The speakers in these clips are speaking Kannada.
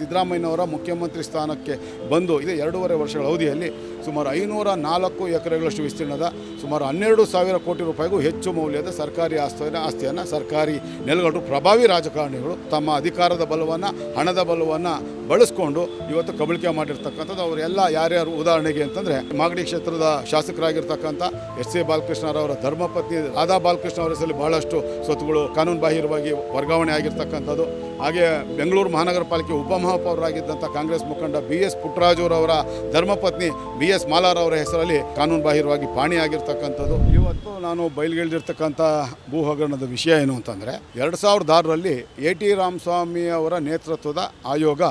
ಸಿದ್ದರಾಮಯ್ಯನವರ ಮುಖ್ಯಮಂತ್ರಿ ಸ್ಥಾನಕ್ಕೆ ಬಂದು ಇದು ಎರಡೂವರೆ ವರ್ಷಗಳ ಅವಧಿಯಲ್ಲಿ ಸುಮಾರು ಐನೂರ ನಾಲ್ಕು ಎಕರೆಗಳಷ್ಟು ವಿಸ್ತೀರ್ಣದ ಸುಮಾರು ಹನ್ನೆರಡು ಸಾವಿರ ಕೋಟಿ ರೂಪಾಯಿಗೂ ಹೆಚ್ಚು ಮೌಲ್ಯದ ಸರ್ಕಾರಿ ಆಸ್ತಿಯನ್ನು ಆಸ್ತಿಯನ್ನು ಸರ್ಕಾರಿ ನೆಲೆಗಳು ಪ್ರಭಾವಿ ರಾಜಕಾರಣಿಗಳು ತಮ್ಮ ಅಧಿಕಾರದ ಬಲವನ್ನು, ಹಣದ ಬಲವನ್ನು ಬಳಸ್ಕೊಂಡು ಇವತ್ತು ಕಬಳಿಕೆ ಮಾಡಿರ್ತಕ್ಕಂಥದ್ದು. ಅವರೆಲ್ಲ ಯಾರ್ಯಾರು ಉದಾಹರಣೆಗೆ ಅಂತಂದರೆ ಮಾಗಡಿ ಕ್ಷೇತ್ರದ ಶಾಸಕರಾಗಿರ್ತಕ್ಕಂಥ ಎಸ್ ಎ ಬಾಲಕೃಷ್ಣರವರ ಧರ್ಮಪತ್ನಿ ರಾಧಾ ಬಾಲಕೃಷ್ಣ ಅವರ ಹೆಸರಲ್ಲಿ ಬಹಳಷ್ಟು ಸ್ವತ್ತುಗಳು ಕಾನೂನು ಬಾಹಿರವಾಗಿ ವರ್ಗಾವಣೆ ಆಗಿರ್ತಕ್ಕಂಥದ್ದು. ಹಾಗೆ ಬೆಂಗಳೂರು ಮಹಾನಗರ ಪಾಲಿಕೆ ಉಪಮಹಾಪೌರರಾಗಿದ್ದಂಥ ಕಾಂಗ್ರೆಸ್ ಮುಖಂಡ ಬಿ ಎಸ್ ಪುಟ್ಟರಾಜುರವರ ಧರ್ಮಪತ್ನಿ ಬಿ ಎಸ್ ಮಾಲಾರವರ ಹೆಸರಲ್ಲಿ ಕಾನೂನು ಬಾಹಿರವಾಗಿ ಪಾಣಿ ಆಗಿರ್ತಕ್ಕಂಥದ್ದು ಇವತ್ತು ನಾನು ಬಯಲ್ಗೆಳ್ದಿರ್ತಕ್ಕಂಥ ಭೂ ಹಗರಣದ ವಿಷಯ ಏನು ಅಂತಂದರೆ, ಎರಡು ಸಾವಿರದ ಆರರಲ್ಲಿ ಎ ಟಿ ರಾಮಸ್ವಾಮಿ ಅವರ ನೇತೃತ್ವದ ಆಯೋಗ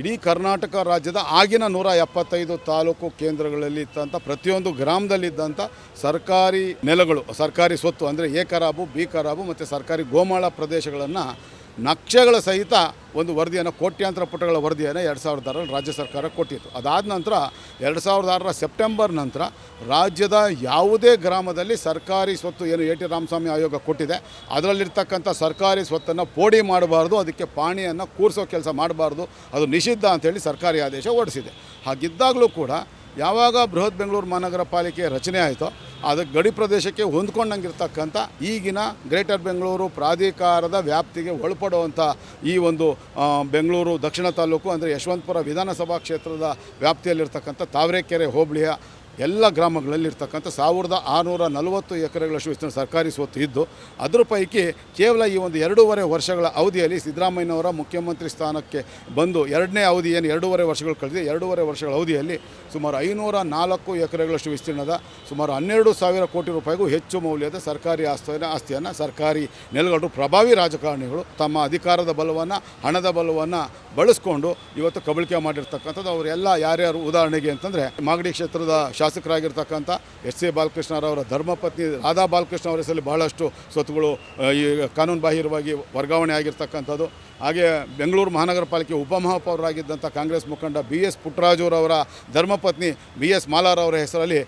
ಇಡೀ ಕರ್ನಾಟಕ ರಾಜ್ಯದ ಆಗಿನ ನೂರ ಎಪ್ಪತ್ತೈದು ತಾಲೂಕು ಕೇಂದ್ರಗಳಲ್ಲಿ ಇದ್ದಂಥ ಪ್ರತಿಯೊಂದು ಗ್ರಾಮದಲ್ಲಿದ್ದಂಥ ಸರ್ಕಾರಿ ನೆಲಗಳು, ಸರ್ಕಾರಿ ಸ್ವತ್ತು ಅಂದರೆ ಎ ಕರಾಬು, ಬಿ ಕರಾಬು ಮತ್ತು ಸರ್ಕಾರಿ ಗೋಮಾಳ ಪ್ರದೇಶಗಳನ್ನು ನಕ್ಷೆಗಳ ಸಹಿತ ಒಂದು ವರದಿಯನ್ನು, ಕೋಟ್ಯಾಂತರ ಪುಟಗಳ ವರದಿಯನ್ನು ಎರಡು ಸಾವಿರದ ಆರರಲ್ಲಿ ರಾಜ್ಯ ಸರ್ಕಾರ ಕೊಟ್ಟಿತ್ತು. ಅದಾದ ನಂತರ ಎರಡು ಸಾವಿರದ ಆರರ ಸೆಪ್ಟೆಂಬರ್ ನಂತರ ರಾಜ್ಯದ ಯಾವುದೇ ಗ್ರಾಮದಲ್ಲಿ ಸರ್ಕಾರಿ ಸ್ವತ್ತು ಏನು ಎ ಟಿ ರಾಮಸ್ವಾಮಿ ಆಯೋಗ ಕೊಟ್ಟಿದೆ, ಅದರಲ್ಲಿರ್ತಕ್ಕಂಥ ಸರ್ಕಾರಿ ಸ್ವತ್ತನ್ನು ಪೋಡಿ ಮಾಡಬಾರ್ದು, ಅದಕ್ಕೆ ಪಾಣಿಯನ್ನು ಕೂರಿಸೋ ಕೆಲಸ ಮಾಡಬಾರ್ದು, ಅದು ನಿಷಿದ್ಧ ಅಂತೇಳಿ ಸರ್ಕಾರಿ ಆದೇಶ ಹೊರಡಿಸಿದೆ. ಹಾಗಿದ್ದಾಗಲೂ ಕೂಡ ಯಾವಾಗ ಬೃಹತ್ ಬೆಂಗಳೂರು ಮಹಾನಗರ ಪಾಲಿಕೆ ರಚನೆ ಆಯಿತೋ, ಅದು ಗಡಿ ಪ್ರದೇಶಕ್ಕೆ ಹೊಂದ್ಕೊಂಡಂಗಿರ್ತಕ್ಕಂಥ ಈಗಿನ ಗ್ರೇಟರ್ ಬೆಂಗಳೂರು ಪ್ರಾಧಿಕಾರದ ವ್ಯಾಪ್ತಿಗೆ ಒಳಪಡುವಂಥ ಈ ಒಂದು ಬೆಂಗಳೂರು ದಕ್ಷಿಣ ತಾಲೂಕು ಅಂದರೆ ಯಶವಂತಪುರ ವಿಧಾನಸಭಾ ಕ್ಷೇತ್ರದ ವ್ಯಾಪ್ತಿಯಲ್ಲಿರ್ತಕ್ಕಂಥ ತಾವರೆಕೆರೆ ಹೋಬಳಿಯ ಎಲ್ಲ ಗ್ರಾಮಗಳಲ್ಲಿರ್ತಕ್ಕಂಥ ಸಾವಿರದ ಆರುನೂರ ನಲವತ್ತು ಎಕರೆಗಳಷ್ಟು ವಿಸ್ತೀರ್ಣ ಸರ್ಕಾರಿ ಸ್ವತ್ತು ಇದ್ದು, ಅದರ ಪೈಕಿ ಕೇವಲ ಈ ಒಂದು ಎರಡೂವರೆ ವರ್ಷಗಳ ಅವಧಿಯಲ್ಲಿ ಸಿದ್ದರಾಮಯ್ಯನವರ ಮುಖ್ಯಮಂತ್ರಿ ಸ್ಥಾನಕ್ಕೆ ಬಂದು ಎರಡನೇ ಅವಧಿ ಏನು ಎರಡೂವರೆ ವರ್ಷಗಳು ಕಳೆದಿದೆ. ಎರಡೂವರೆ ವರ್ಷಗಳ ಅವಧಿಯಲ್ಲಿ ಸುಮಾರು ಐನೂರ ನಾಲ್ಕು ಎಕರೆಗಳಷ್ಟು ವಿಸ್ತೀರ್ಣದ ಸುಮಾರು ಹನ್ನೆರಡು ಸಾವಿರ ಕೋಟಿ ರೂಪಾಯಿಗೂ ಹೆಚ್ಚು ಮೌಲ್ಯದ ಸರ್ಕಾರಿ ಆಸ್ತಿಯನ್ನು ಆಸ್ತಿಯನ್ನು ಸರ್ಕಾರಿ ನೆಲಗಳು ಪ್ರಭಾವಿ ರಾಜಕಾರಣಿಗಳು ತಮ್ಮ ಅಧಿಕಾರದ ಬಲವನ್ನು, ಹಣದ ಬಲವನ್ನು ಬಳಸ್ಕೊಂಡು ಇವತ್ತು ಕಬಳಿಕೆ ಮಾಡಿರ್ತಕ್ಕಂಥದ್ದು. ಅವರೆಲ್ಲ ಯಾರ್ಯಾರು ಉದಾಹರಣೆಗೆ ಅಂತಂದರೆ ಮಾಗಡಿ ಕ್ಷೇತ್ರದ ಶಾಸಕರಾಗಿರ್ತಕ್ಕಂಥ ಎಸ್ ಸಿ ಬಾಲಕೃಷ್ಣರವರ ಧರ್ಮಪತ್ನಿ ರಾಧಾ ಬಾಲಕೃಷ್ಣ ಅವರ ಹೆಸರಲ್ಲಿ ಬಹಳಷ್ಟು ಸ್ವತ್ತುಗಳು ಈ ಕಾನೂನು ಬಾಹಿರವಾಗಿ ವರ್ಗಾವಣೆ ಆಗಿರ್ತಕ್ಕಂಥದ್ದು. ಹಾಗೆ ಬೆಂಗಳೂರು ಮಹಾನಗರ ಪಾಲಿಕೆ ಉಪಮಹಾಪೌರರಾಗಿದ್ದಂಥ ಕಾಂಗ್ರೆಸ್ ಮುಖಂಡ ಬಿ ಎಸ್ ಪುಟ್ಟರಾಜುರವರ ಧರ್ಮಪತ್ನಿ ಬಿ ಎಸ್ ಮಾಲಾರವರ ಹೆಸರಲ್ಲಿ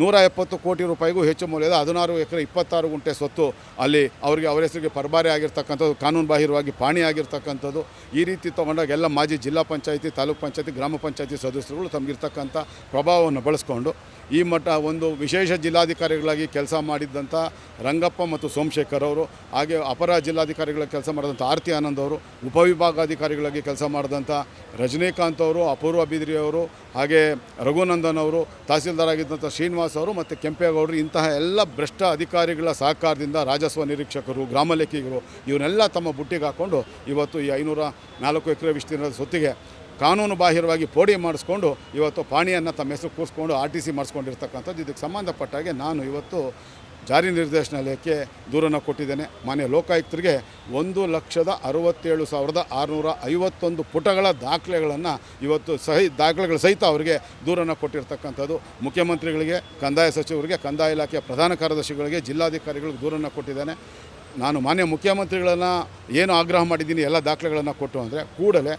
ನೂರ ಎಪ್ಪತ್ತು ಕೋಟಿ ರೂಪಾಯಿಗೂ ಹೆಚ್ಚು ಮೌಲ್ಯದ ಹದಿನಾರು ಎಕರೆ ಇಪ್ಪತ್ತಾರು ಗುಂಟೆ ಸ್ವತ್ತು ಅಲ್ಲಿ ಅವರಿಗೆ ಅವರ ಹೆಸರಿಗೆ ಪರಭಾರಿ ಆಗಿರ್ತಕ್ಕಂಥದ್ದು ಕಾನೂನು ಬಾಹಿರವಾಗಿ ಪಾಣಿ ಆಗಿರ್ತಕ್ಕಂಥದ್ದು. ಈ ರೀತಿ ತೊಗೊಂಡಾಗ ಎಲ್ಲ ಮಾಜಿ ಜಿಲ್ಲಾ ಪಂಚಾಯಿತಿ, ತಾಲೂಕು ಪಂಚಾಯಿತಿ, ಗ್ರಾಮ ಪಂಚಾಯಿತಿ ಸದಸ್ಯರುಗಳು ತಮಗಿರ್ತಕ್ಕಂಥ ಪ್ರಭಾವವನ್ನು ಬಳಸ್ಕೊಂಡು ಈ ಮಟ್ಟ ಒಂದು ವಿಶೇಷ ಜಿಲ್ಲಾಧಿಕಾರಿಗಳಾಗಿ ಕೆಲಸ ಮಾಡಿದ್ದಂಥ ರಂಗಪ್ಪ ಮತ್ತು ಸೋಮಶೇಖರ್ ಅವರು, ಹಾಗೆ ಅಪರ ಜಿಲ್ಲಾಧಿಕಾರಿಗಳಾಗಿ ಕೆಲಸ ಮಾಡಿದಂಥ ಆರತಿ ಆನಂದ್ ಅವರು, ಉಪವಿಭಾಗಾಧಿಕಾರಿಗಳಾಗಿ ಕೆಲಸ ಮಾಡಿದಂಥ ರಜನೀಕಾಂತ್ ಅವರು, ಅಪೂರ್ವ ಬಿದ್ರಿ ಅವರು, ಹಾಗೆ ರಘುನಂದನ್ ಅವರು, ತಹಸೀಲ್ದಾರ್ ಆಗಿದ್ದಂಥ ಶ್ರೀನಿವಾಸ್ ಅವರು ಮತ್ತು ಕೆಂಪೇಗೌಡರು, ಇಂತಹ ಎಲ್ಲ ಭ್ರಷ್ಟ ಅಧಿಕಾರಿಗಳ ಸಹಕಾರದಿಂದ ರಾಜಸ್ವ ನಿರೀಕ್ಷಕರು, ಗ್ರಾಮ ಲೆಕ್ಕಿಗರು, ಇವನ್ನೆಲ್ಲ ತಮ್ಮ ಬುಟ್ಟಿಗೆ ಹಾಕ್ಕೊಂಡು ಇವತ್ತು ಈ ಐನೂರ ನಾಲ್ಕು ಎಕರೆ ವಿಸ್ತೀರ್ಣದ ಸ್ವತ್ತಿಗೆ ಕಾನೂನು ಬಾಹಿರವಾಗಿ ಪೋಡಿ ಮಾಡಿಸ್ಕೊಂಡು ಇವತ್ತು ಪಾಣಿಯನ್ನು ತಮ್ಮ ಹೆಸರು ಕೂರಿಸ್ಕೊಂಡು ಆರ್ ಟಿ ಸಿ ಮಾಡಿಸ್ಕೊಂಡಿರ್ತಕ್ಕಂಥದ್ದು. ಇದಕ್ಕೆ ಸಂಬಂಧಪಟ್ಟಾಗೆ ನಾನು ಇವತ್ತು ಜಾರಿ ನಿರ್ದೇಶನಾಲಯಕ್ಕೆ ದೂರನ್ನು ಕೊಟ್ಟಿದ್ದೇನೆ. ಮಾನ್ಯ ಲೋಕಾಯುಕ್ತರಿಗೆ ಒಂದು ಲಕ್ಷದ ಅರವತ್ತೇಳು ಸಾವಿರದ ಆರುನೂರ ಐವತ್ತೊಂದು ಪುಟಗಳ ದಾಖಲೆಗಳನ್ನು ಇವತ್ತು ಸಹಿ ದಾಖಲೆಗಳ ಸಹಿತ ಅವರಿಗೆ ದೂರನ್ನು ಕೊಟ್ಟಿರ್ತಕ್ಕಂಥದ್ದು. ಮುಖ್ಯಮಂತ್ರಿಗಳಿಗೆ, ಕಂದಾಯ ಸಚಿವರಿಗೆ, ಕಂದಾಯ ಇಲಾಖೆಯ ಪ್ರಧಾನ ಕಾರ್ಯದರ್ಶಿಗಳಿಗೆ, ಜಿಲ್ಲಾಧಿಕಾರಿಗಳಿಗೆ ದೂರನ್ನು ಕೊಟ್ಟಿದ್ದೇನೆ. ನಾನು ಮಾನ್ಯ ಮುಖ್ಯಮಂತ್ರಿಗಳನ್ನು ಏನು ಆಗ್ರಹ ಮಾಡಿದ್ದೀನಿ, ಎಲ್ಲ ದಾಖಲೆಗಳನ್ನು ಕೊಟ್ಟು ಅಂದರೆ ಕೂಡಲೇ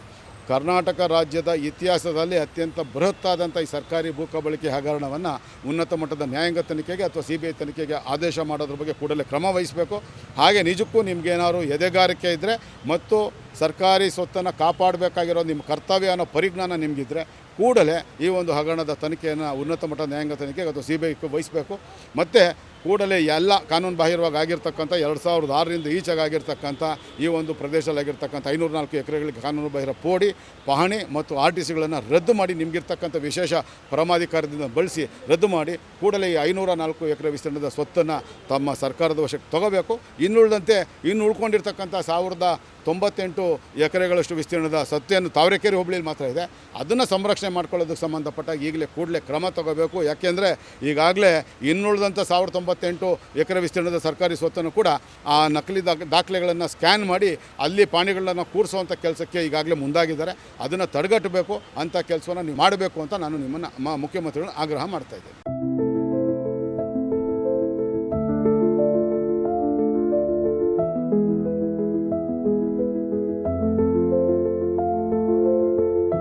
ಕರ್ನಾಟಕ ರಾಜ್ಯದ ಇತಿಹಾಸದಲ್ಲಿ ಅತ್ಯಂತ ಬೃಹತ್ತಾದಂಥ ಈ ಸರ್ಕಾರಿ ಭೂ ಕಬಳಿಕೆ ಹಗರಣವನ್ನು ಉನ್ನತ ಮಟ್ಟದ ನ್ಯಾಯಾಂಗ ತನಿಖೆಗೆ ಅಥವಾ ಸಿ ಬಿ ಐ ತನಿಖೆಗೆ ಆದೇಶ ಮಾಡೋದ್ರ ಬಗ್ಗೆ ಕೂಡಲೇ ಕ್ರಮ ವಹಿಸಬೇಕು. ಹಾಗೆ ನಿಜಕ್ಕೂ ನಿಮಗೇನಾದ್ರು ಎದೆಗಾರಿಕೆ ಇದ್ದರೆ ಮತ್ತು ಸರ್ಕಾರಿ ಸ್ವತ್ತನ್ನು ಕಾಪಾಡಬೇಕಾಗಿರೋ ನಿಮ್ಮ ಕರ್ತವ್ಯ ಅನ್ನೋ ಪರಿಜ್ಞಾನ ನಿಮಗಿದ್ರೆ ಕೂಡಲೇ ಈ ಒಂದು ಹಗರಣದ ತನಿಖೆಯನ್ನು ಉನ್ನತ ಮಟ್ಟದ ನ್ಯಾಯಾಂಗ ತನಿಖೆಗೆ ಅಥವಾ ಸಿ ಬಿ ಐಗೆ ವಹಿಸಬೇಕು. ಮತ್ತು ಕೂಡಲೇ ಎಲ್ಲ ಕಾನೂನು ಬಾಹಿರವಾಗಿ ಆಗಿರ್ತಕ್ಕಂಥ ಎರಡು ಸಾವಿರದ ಆರರಿಂದ ಈಚೆಗೆ ಆಗಿರ್ತಕ್ಕಂಥ ಈ ಒಂದು ಪ್ರದೇಶದಲ್ಲಾಗಿರ್ತಕ್ಕಂಥ ಐನೂರ ನಾಲ್ಕು ಎಕರೆಗಳಿಗೆ ಕಾನೂನು ಬಾಹಿರ ಪೋಡಿ, ಪಹಣಿ ಮತ್ತು ಆರ್ ಟಿ ಸಿಗಳನ್ನು ರದ್ದು ಮಾಡಿ ನಿಮಗಿರ್ತಕ್ಕಂಥ ವಿಶೇಷ ಪರಮಾಧಿಕಾರದಿಂದ ಬಳಸಿ ರದ್ದು ಮಾಡಿ ಕೂಡಲೇ ಈ ಐನೂರ ನಾಲ್ಕು ಎಕರೆ ವಿಸ್ತೀರ್ಣದ ಸ್ವತ್ತನ್ನು ತಮ್ಮ ಸರ್ಕಾರದ ವಶಕ್ಕೆ ತಗೋಬೇಕು. ಇನ್ನುಳಿದಂತೆ ಇನ್ನು ಉಳ್ಕೊಂಡಿರ್ತಕ್ಕಂಥ ಸಾವಿರದ ತೊಂಬತ್ತೆಂಟು ಎಕರೆಗಳಷ್ಟು ವಿಸ್ತೀರ್ಣದ ಸತ್ತೆಯನ್ನು ತಾವರೆಕೆರೆ ಹೋಬಳಿಯಲ್ಲಿ ಮಾತ್ರ ಇದೆ. ಅದನ್ನು ಸಂರಕ್ಷಣೆ ಮಾಡ್ಕೊಳ್ಳೋದಕ್ಕೆ ಸಂಬಂಧಪಟ್ಟ ಈಗಲೇ ಕೂಡಲೇ ಕ್ರಮ ತಗೋಬೇಕು. ಯಾಕೆಂದರೆ ಈಗಾಗಲೇ ಇನ್ನುಳಿದಂಥ ಸಾವಿರದ ತೊಂಬತ್ತೆಂಟು ಎಕರೆ ವಿಸ್ತೀರ್ಣದ ಸರ್ಕಾರಿ ಸ್ವತ್ತನ್ನು ಕೂಡ ಆ ನಕಲಿ ದಾಖಲೆಗಳನ್ನು ಸ್ಕ್ಯಾನ್ ಮಾಡಿ ಅಲ್ಲಿ ಪಾಣಿಗಳನ್ನು ಕೂರಿಸುವಂಥ ಕೆಲಸಕ್ಕೆ ಈಗಾಗಲೇ ಮುಂದಾಗಿದ್ದಾರೆ. ಅದನ್ನು ತಡೆಗಟ್ಟಬೇಕು ಅಂಥ ಕೆಲಸವನ್ನು ನೀವು ಮಾಡಬೇಕು ಅಂತ ನಾನು ನಿಮ್ಮನ್ನು ಮುಖ್ಯಮಂತ್ರಿಗಳನ್ನ ಆಗ್ರಹ ಮಾಡ್ತಾ ಇದ್ದೇನೆ.